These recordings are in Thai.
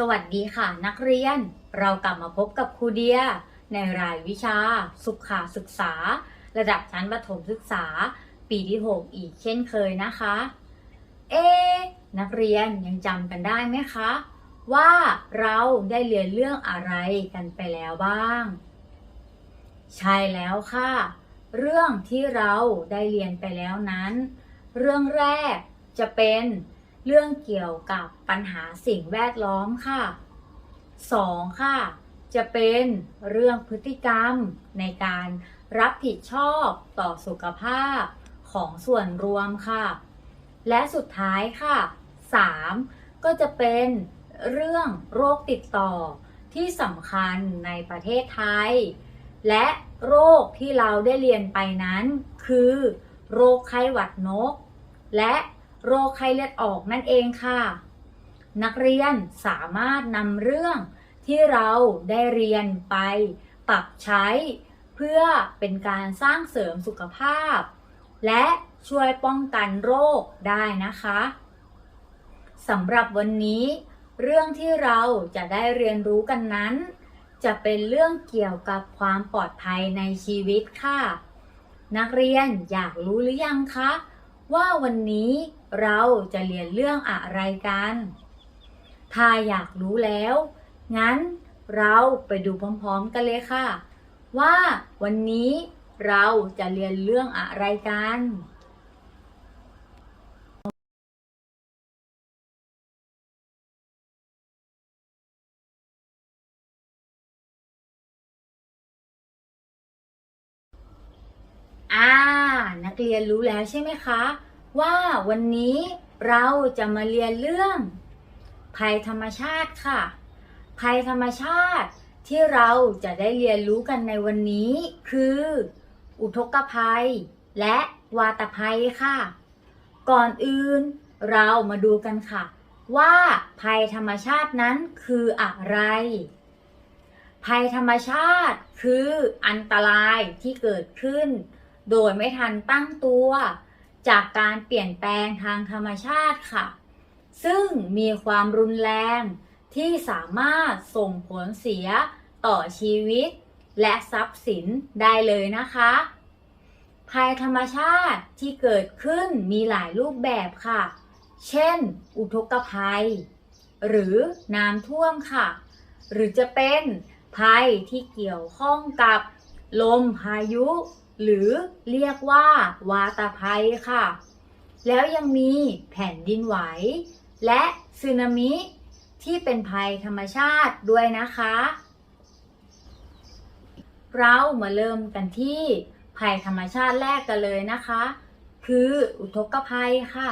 สวัสดีค่ะนักเรียน เรากลับมาพบกับครูเดีย ในรายวิชา สุขาศึกษา ระดับชั้นประถมศึกษา ปีที่ 6 อีกเช่นเคยนะคะ เอ๊นักเรียนยังจำกันได้ไหมคะ ว่าเราได้เรียนเรื่องอะไรกันไปแล้วบ้าง ใช่แล้วค่ะ เรื่องที่เราได้เรียนไปแล้วนั้น เรื่องแรกจะเป็น เรื่องเกี่ยวกับปัญหาสิ่งแวดล้อมค่ะ 2. ค่ะ จะเป็นเรื่องพฤติกรรมในการรับผิดชอบต่อสุขภาพของส่วนรวมค่ะ และสุดท้ายค่ะ 3. ก็จะเป็นเรื่องโรคติดต่อที่สำคัญในประเทศไทย และโรคที่เราได้เรียนไปนั้น คือ โรคไข้หวัดนก และ โรคไข้เลือดออกนั่นเองค่ะ นักเรียนสามารถนำเรื่องที่เราได้เรียนไปปรับใช้ เพื่อเป็นการสร้างเสริมสุขภาพ และช่วยป้องกันโรคได้นะคะสำหรับวันนี้ เรื่องที่เราจะได้เรียนรู้กันนั้น จะเป็นเรื่องเกี่ยวกับความปลอดภัยในชีวิตค่ะ นักเรียนอยากรู้หรือยังคะ ว่าวันนี้ เราจะเรียนเรื่องอะไรกัน ถ้าอยากรู้แล้ว งั้นเราไปดูพร้อมๆกันเลยค่ะ ว่าวันนี้เราจะเรียนเรื่องอะไรกันอ่า นักเรียนรู้แล้วใช่ไหมคะ ว่าวันนี้เราจะมาเรียนเรื่อง ภัยธรรมชาติค่ะ ภัยธรรมชาติที่เราจะได้เรียนรู้กันในวันนี้ คือ อุทกภัย และวาตภัยค่ะ ก่อนอื่นเรามาดูกันค่ะ ว่าภัยธรรมชาตินั้นคืออะไร ภัยธรรมชาติคืออันตรายที่เกิดขึ้น โดยไม่ทันตั้งตัว จากการเปลี่ยนแปลงทางธรรมชาติค่ะ ซึ่งมีความรุนแรงที่สามารถส่งผลเสียต่อชีวิต และทรัพย์สินได้เลยนะคะ ภัยธรรมชาติที่เกิดขึ้นมีหลายรูปแบบค่ะ เช่น อุทกภัย หรือน้ำท่วมค่ะ หรือจะเป็นภัยที่เกี่ยวข้องกับลมพายุ หรือเรียกว่าวาตภัยค่ะ แล้วยังมีแผ่นดินไหว และสึนามิที่เป็นภัยธรรมชาติด้วยนะคะ เรามาเริ่มกันที่ภัยธรรมชาติแรกกันเลยนะคะ คืออุทกภัยค่ะ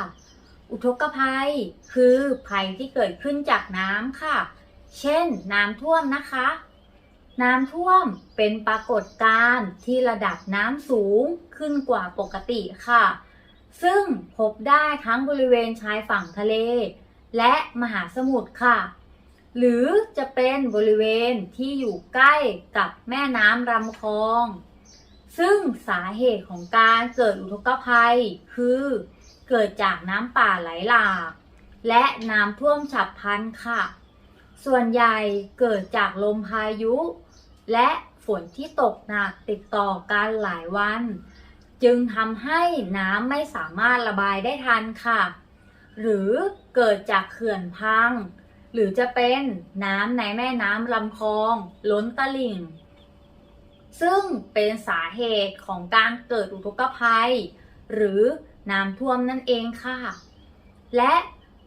อุทกภัยคือภัยที่เกิดขึ้นจากน้ำค่ะ เช่นน้ำท่วมนะคะ น้ำท่วมเป็นปรากฏการณ์ที่ระดับน้ำสูงขึ้นกว่าปกติค่ะ ซึ่งพบได้ทั้งบริเวณชายฝั่งทะเล และมหาสมุทรค่ะ หรือจะเป็นบริเวณที่อยู่ใกล้กับแม่น้ำลำคลอง ซึ่งสาเหตุของการเกิดอุทกภัยคือ เกิดจากน้ำป่าไหลหลาก และน้ำท่วมฉับพลันค่ะ ส่วนใหญ่เกิดจากลมพายุ และฝนที่ตกหนักติดต่อกันหลายวัน จึงทำให้น้ำไม่สามารถระบายได้ทันค่ะ หรือเกิดจากเขื่อนพัง หรือจะเป็นน้ำในแม่น้ำลำคลองล้นตลิ่ง ซึ่งเป็นสาเหตุของการเกิดอุทกภัย หรือน้ำท่วมนั่นเองค่ะ และ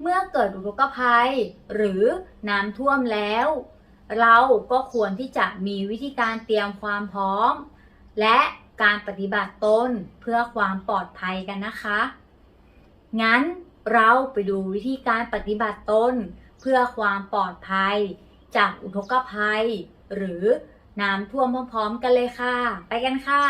เมื่อเกิดอุทกภัย หรือน้ำท่วมแล้ว เราก็ควรที่จะมีวิธีการเตรียมความพร้อม และการปฏิบัติตนเพื่อความปลอดภัยกันนะคะ งั้นเราไปดูวิธีการปฏิบัติตนเพื่อความปลอดภัย จากอุทกภัย หรือน้ำท่วมพร้อมๆกันเลยค่ะ ไปกันค่ะ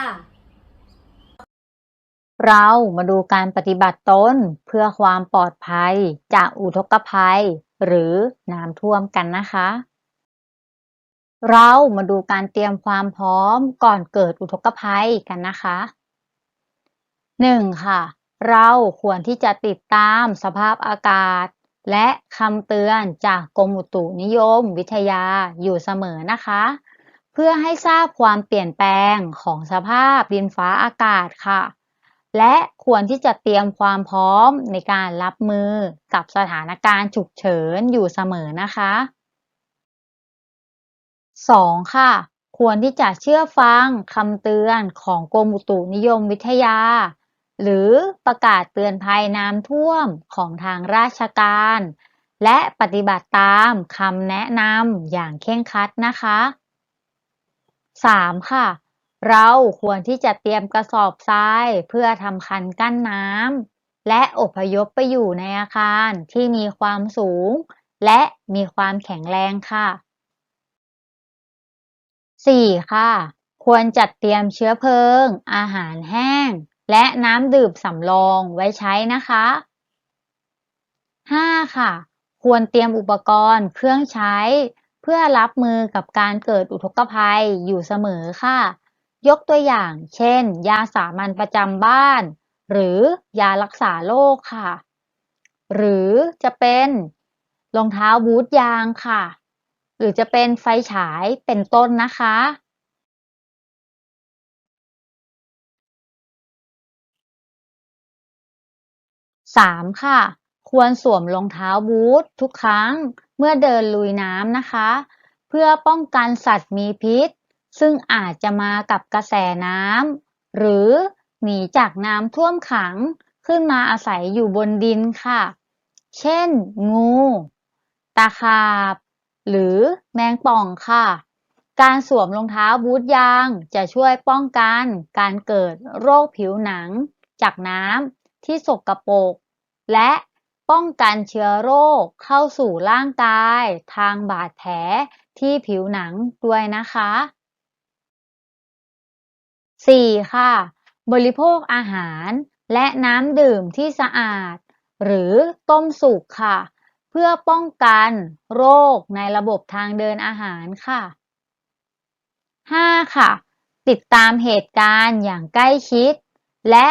เรามาดูการปฏิบัติตนเพื่อความปลอดภัย จากอุทกภัย หรือน้ำท่วมกันนะคะ เรามาดูการเตรียมความพร้อมก่อนเกิดอุทกภัยกันนะคะ 1. ค่ะ เราควรที่จะติดตามสภาพอากาศ และคำเตือนจากกรมอุตุนิยมวิทยาอยู่เสมอนะคะ เพื่อให้ทราบความเปลี่ยนแปลงของสภาพดินฟ้าอากาศค่ะ และควรที่จะเตรียมความพร้อมในการรับมือกับสถานการณ์ฉุกเฉินอยู่เสมอนะคะ 2. ค่ะ ควรที่จะเชื่อฟังคำเตือนของกรมอุตุนิยมวิทยา หรือประกาศเตือนภัยน้ำท่วมของทางราชการ และปฏิบัติตามคำแนะนำอย่างเคร่งครัดนะคะ 3. ค่ะ เราควรที่จะเตรียมกระสอบทรายเพื่อทำคันกั้นน้ำและอพยพไปอยู่ในอาคารที่มีความสูง และมีความแข็งแรงค่ะ 4. ค่ะ ควรจัดเตรียมเชื้อเพลิง อาหารแห้ง และน้ำดื่มสำรองไว้ใช้นะคะ 5. ค่ะ ควรเตรียมอุปกรณ์เครื่องใช้ เพื่อรับมือกับการเกิดอุทกภัยอยู่เสมอค่ะ ยกตัวอย่าง เช่น ยาสามัญประจำบ้าน หรือยารักษาโรคค่ะ หรือจะเป็นรองเท้าบูทยางค่ะ หรือจะเป็นไฟฉายเป็นต้นนะคะ 3. ค่ะ ควรสวมรองเท้าบูททุกครั้งเมื่อเดินลุยน้ำนะคะ เพื่อป้องกันสัตว์มีพิษ ซึ่งอาจจะมากับกระแสน้ำหรือหนีจากน้ำท่วมขังขึ้นมาอาศัยอยู่บนดินค่ะ เช่น งู ตาขาบ หรือแมงป่องค่ะ การสวมรองเท้าบูทยางจะช่วยป้องกันการเกิดโรคผิวหนัง จากน้ำที่สกปรกและป้องกันเชื้อโรคเข้าสู่ร่างกาย ทางบาดแผลที่ผิวหนังด้วยนะคะ 4. ค่ะ บริโภคอาหารและน้ำดื่มที่สะอาด หรือต้มสุกค่ะ พื่อป้องกันโรคในระบบทางเดินอาหารค่ะ 5. ค่ะ ติดตามเหตุการณ์อย่างใกล้ชิด และ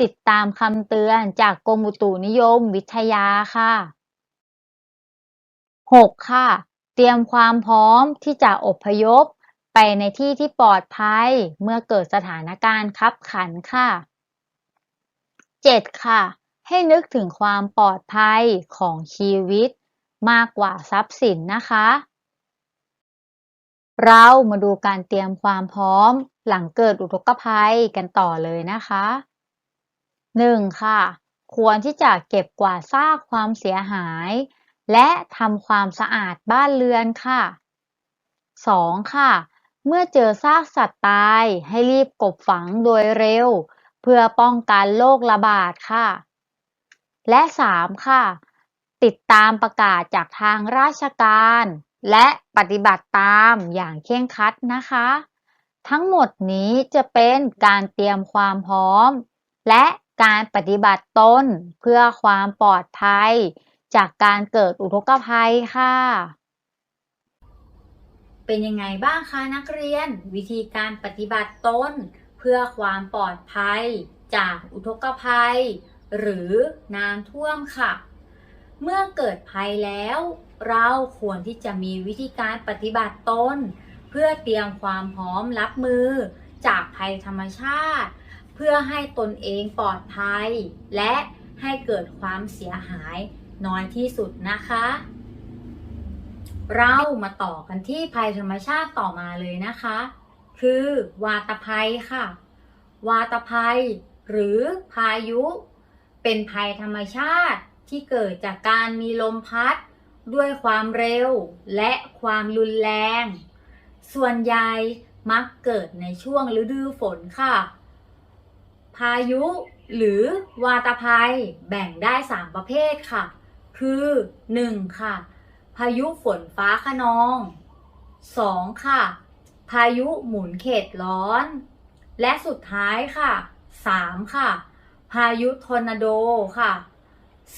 ติดตามคำเตือนจากกรมอุตุนิยมวิทยาค่ะ 6. ค่ะ เตรียมความพร้อมที่จะอพยพ ไปในที่ที่ปลอดภัยเมื่อเกิดสถานการณ์คับขันค่ะ 7. ค่ะ ให้นึกถึงความปลอดภัยของชีวิต มากกว่าทรัพย์สินนะคะ เรามาดูการเตรียมความพร้อม หลังเกิดอุทกภัยกันต่อเลยนะคะ 1. ค่ะ ควรที่จะเก็บกวาดซากความเสียหาย และทำความสะอาดบ้านเรือนค่ะ 2. ค่ะ เมื่อเจอซากสัตว์ตายให้รีบกบฝังโดยเร็ว เพื่อป้องกันโรคระบาดค่ะ และ 3. ค่ะ ติดตามประกาศจากทางราชการ และปฏิบัติตามอย่างเคร่งครัดนะคะ ทั้งหมดนี้จะเป็นการเตรียมความพร้อม และการปฏิบัติตนเพื่อความปลอดภัย จากการเกิดอุทกภัยค่ะเป็นยังไงบ้างคะนักเรียน วิธีการปฏิบัติตน เพื่อความปลอดภัยจากอุทกภัย หรือน้ำท่วมค่ะ เมื่อเกิดภัยแล้ว เราควรที่จะมีวิธีการปฏิบัติตน เพื่อเตรียมความพร้อมรับมือจากภัยธรรมชาติ เพื่อให้ตนเองปลอดภัย และให้เกิดความเสียหายน้อยที่สุดนะคะ เรามาต่อกันที่ภัยธรรมชาติต่อมาเลยนะคะ คือวาตภัยค่ะ วาตภัย หรือพายุ เป็นภัยธรรมชาติที่เกิดจากการมีลมพัด ด้วยความเร็วและความรุนแรง ส่วนใหญ่มักเกิดในช่วงฤดูฝนค่ะ พายุหรือวาตภัยแบ่งได้ 3 ประเภทค่ะ คือ 1. ค่ะ พายุฝนฟ้าขนอง 2. ค่ะ พายุหมุนเขตร้อน และสุดท้ายค่ะ 3. ค่ะ พายุทอร์นาโดค่ะ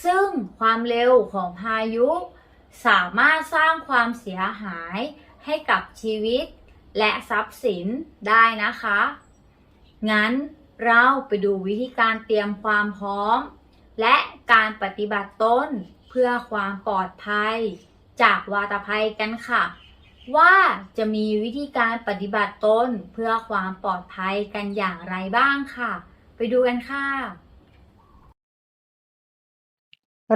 ซึ่งความเร็วของพายุ สามารถสร้างความเสียหายให้กับชีวิต และทรัพย์สินได้นะคะ งั้นเราไปดูวิธีการเตรียมความพร้อม และการปฏิบัติตนเพื่อความปลอดภัย จากวาตภัยกันค่ะ ว่าจะมีวิธีการปฏิบัติตนเพื่อความปลอดภัยกันอย่างไรบ้างค่ะ ดูกันค่ะ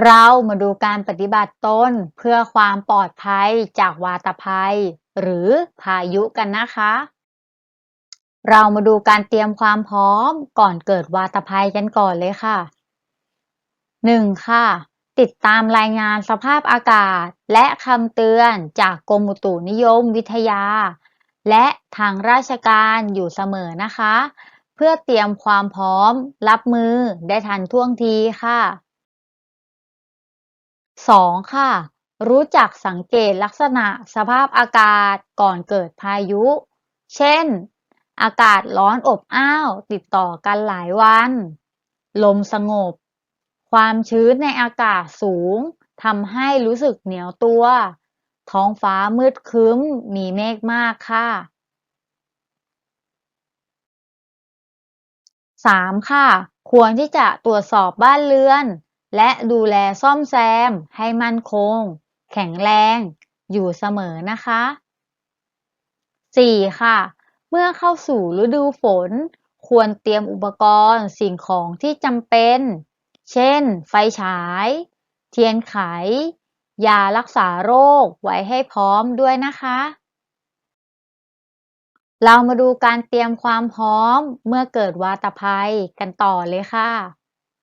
เรามาดูการปฏิบัติตนเพื่อความปลอดภัยจากวาตภัย หรือพายุกันนะคะ เรามาดูการเตรียมความพร้อมก่อนเกิดวาตภัยกันก่อนเลยค่ะ 1. ค่ะ ติดตามรายงานสภาพอากาศ และคำเตือนจากกรมอุตุนิยมวิทยา และทางราชการอยู่เสมอนะคะ เพื่อเตรียมความพร้อมรับมือได้ทันท่วงทีค่ะ 2. ค่ะ รู้จักสังเกตลักษณะสภาพอากาศก่อนเกิดพายุ เช่น อากาศร้อนอบอ้าวติดต่อกันหลายวัน ลมสงบ ความชื้นในอากาศสูงทำให้รู้สึกเหนียวตัว ท้องฟ้ามืดครึ้มมีเมฆมากค่ะ 3. ค่ะ ควรที่จะตรวจสอบบ้านเรือน และดูแลซ่อมแซม ให้มั่นคง แข็งแรง อยู่เสมอนะคะ 4. ค่ะ เมื่อเข้าสู่ฤดูฝน ควรเตรียมอุปกรณ์สิ่งของที่จำเป็น เช่น ไฟฉาย เทียนไข ยารักษาโรคไว้ให้พร้อมด้วยนะคะ เรามาดูการเตรียมความพร้อมเมื่อเกิดวาตภัยกันต่อเลยค่ะ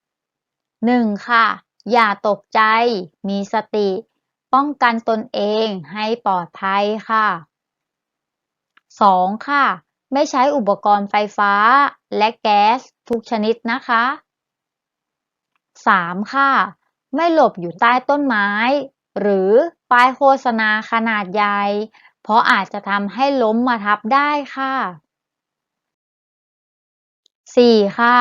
1. ค่ะ อย่าตกใจ มีสติ ป้องกันตนเองให้ปลอดภัยค่ะ 2. ค่ะ ไม่ใช้อุปกรณ์ไฟฟ้าและแก๊สทุกชนิดนะคะ 3. ค่ะ ไม่หลบอยู่ใต้ต้นไม้ หรือป้ายโฆษณาขนาดใหญ่ เพราะอาจจะทำให้ล้มมาทับได้ค่ะ 4. ค่ะ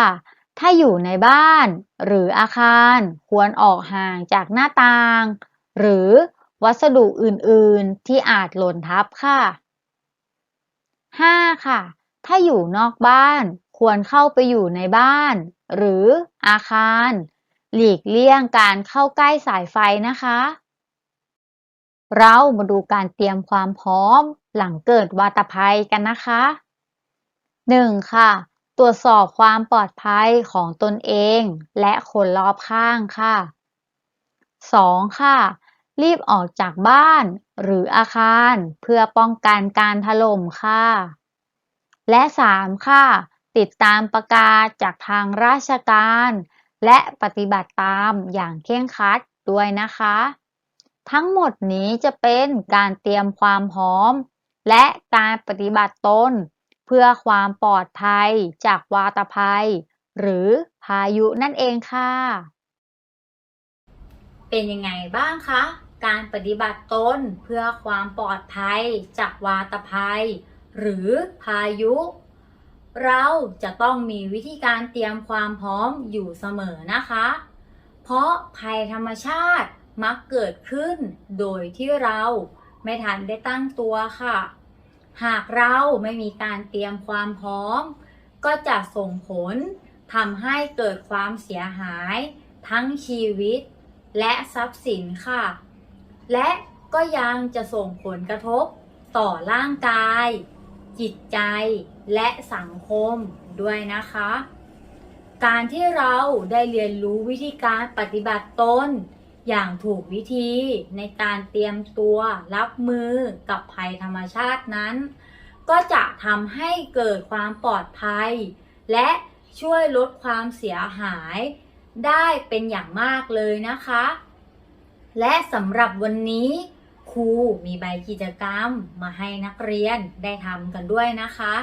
ถ้าอยู่ในบ้าน หรืออาคารควรออกห่างจากหน้าต่าง หรือวัสดุอื่นๆที่อาจหล่นทับค่ะ 5. ค่ะ ถ้าอยู่นอกบ้านควรเข้าไปอยู่ในบ้าน หรืออาคาร หลีกเลี่ยงการเข้าใกล้สายไฟนะคะ เรามาดูการเตรียมความพร้อมหลังเกิดวาตภัยกันนะคะ 1. ค่ะ ตรวจสอบความปลอดภัยของตนเองและคนรอบข้างค่ะ 2. ค่ะ รีบออกจากบ้านหรืออาคารเพื่อป้องกันการถล่มค่ะ และ 3. ค่ะ ติดตามประกาศจากทางราชการ และปฏิบัติตามอย่างเคร่งครัดด้วยนะคะ ทั้งหมดนี้จะเป็นการเตรียมความพร้อม และการปฏิบัติตน เพื่อความปลอดภัยจากวาตภัย หรือพายุนั่นเองค่ะ เป็นยังไงบ้างคะ การปฏิบัติตนเพื่อความปลอดภัยจากวาตภัย หรือพายุ เราจะต้องมีวิธีการเตรียมความพร้อมอยู่เสมอนะคะ เพราะภัยธรรมชาติ มักเกิดขึ้นโดยที่เราไม่ทันได้ตั้งตัวค่ะ หากเราไม่มีการเตรียมความพร้อม ก็จะส่งผลทำให้เกิดความเสียหาย ทั้งชีวิต และทรัพย์สินค่ะ และก็ยังจะส่งผลกระทบต่อร่างกาย จิตใจและสังคมด้วยนะคะ การที่เราได้เรียนรู้วิธีการปฏิบัติตน อย่างถูกวิธีในการเตรียมตัวรับมือกับภัยธรรมชาตินั้น ก็จะทำให้เกิดความปลอดภัย และช่วยลดความเสียหายได้เป็นอย่างมากเลยนะคะ และสำหรับวันนี้ครูมีใบกิจกรรมมาให้นักเรียนได้ทำกันด้วยนะคะ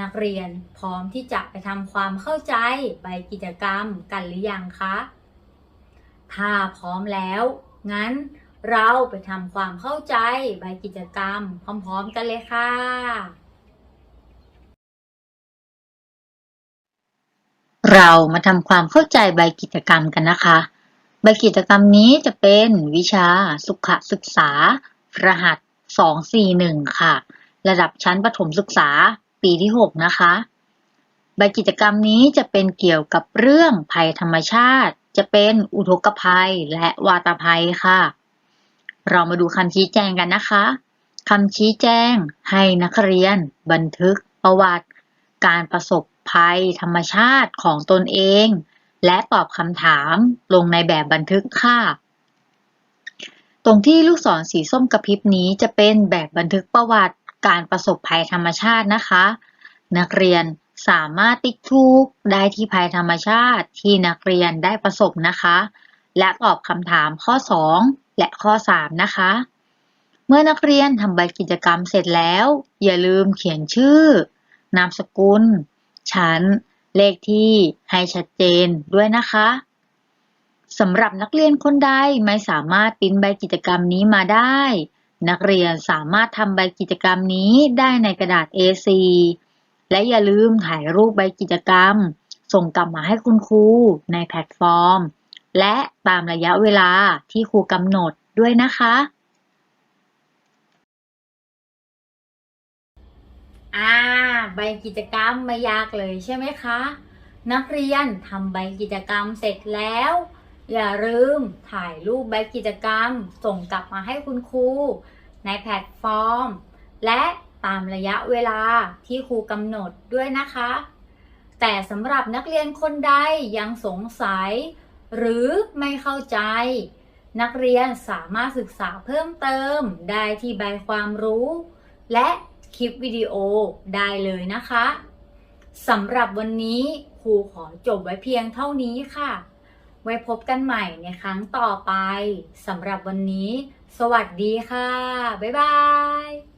นักเรียนพร้อมที่จะไปทำความเข้าใจใบกิจกรรมกันหรือยังคะ ถ้าพร้อมแล้ว งั้นเราไปทำความเข้าใจใบกิจกรรม พร้อม ๆ กันเลยค่ะ เรามาทำความเข้าใจใบกิจกรรมกันนะคะ ใบกิจกรรมนี้จะเป็นวิชาสุขศึกษา รหัส 241 ค่ะ ระดับชั้นประถมศึกษาปีที่ 6 นะคะ ใบกิจกรรมนี้จะเป็นเกี่ยวกับเรื่องภัยธรรมชาติ จะเป็นอุทกภัยและวาตภัยค่ะ เรามาดูคำชี้แจงกันนะคะคำชี้แจงให้นักเรียน บันทึกประวัติ การประสบภัยธรรมชาติของตนเอง และตอบคำถามลงในแบบบันทึกค่ะ ตรงที่ลูกศรสีส้มกระพริบนี้จะเป็นแบบบันทึกประวัติการประสบภัยธรรมชาตินะคะ นักเรียน สามารถติ๊กถูกได้ที่ภัยธรรมชาติที่นักเรียนได้ประสบนะคะ และตอบคำถามข้อ 2 และข้อ 3 นะคะ เมื่อนักเรียนทำใบกิจกรรมเสร็จแล้ว อย่าลืมเขียนชื่อ นามสกุล ชั้น เลขที่ให้ชัดเจนด้วยนะคะสำหรับนักเรียนคนใดไม่สามารถปิ้นใบกิจกรรมนี้มาได้ นักเรียนสามารถทำใบกิจกรรมนี้ได้ในกระดาษ A4 และอย่าลืมถ่ายรูปใบกิจกรรม ส่งกลับมาให้คุณครูในแพลตฟอร์ม และตามระยะเวลาที่ครูกำหนดด้วยนะคะอ่าใบกิจกรรมไม่ยากเลยใช่ไหมคะ นักเรียนทำใบกิจกรรมเสร็จแล้ว อย่าลืมถ่ายรูปใบกิจกรรม ส่งกลับมาให้คุณครูในแพลตฟอร์ม และ ตามระยะเวลาที่ครูกำหนดด้วยนะคะ แต่สำหรับนักเรียนคนใดยังสงสัย หรือไม่เข้าใจ นักเรียนสามารถศึกษาเพิ่มเติมได้ที่ใบความรู้ และคลิปวิดีโอได้เลยนะคะสำหรับวันนี้ครูขอจบไว้เพียงเท่านี้ค่ะ ไว้พบกันใหม่ในครั้งต่อไปสำหรับวันนี้ สวัสดีค่ะ บ๊ายบาย